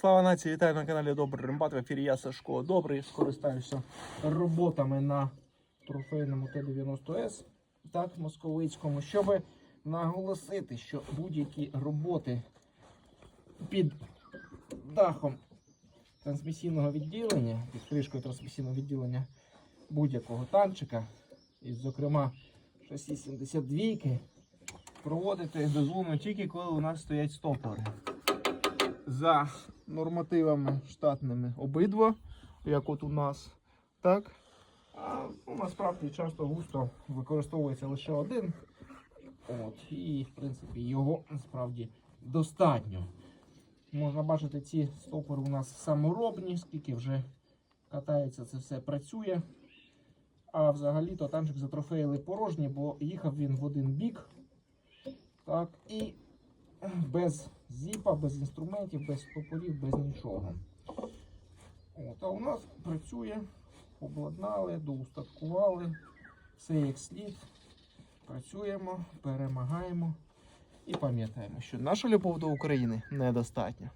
Слава нації, вітаю на каналі Добрий Рембат. В ефірі я Сашко Добрий. Скористаюся роботами на трофейному Т-90С, так, московицькому, щоб наголосити, що будь-які роботи під дахом трансмісійного відділення, під кришкою трансмісійного відділення будь-якого танчика, і, зокрема, шасі 72 проводити дозволено тільки коли у нас стоять стопори. За нормативами штатними обидва, як от у нас, так. А ну, насправді часто густо використовується лише один. От, і, в принципі, його насправді достатньо. Можна бачити, ці стопори у нас саморобні, скільки вже катається, це все працює. А взагалі-то танчик затрофеїли порожній, бо їхав він в один бік. Так, і без зіпа, без інструментів, без топорів, без нічого. От, а у нас працює, обладнали, доустаткували, все як слід. Працюємо, перемагаємо і пам'ятаємо, що наша любов до України недостатня.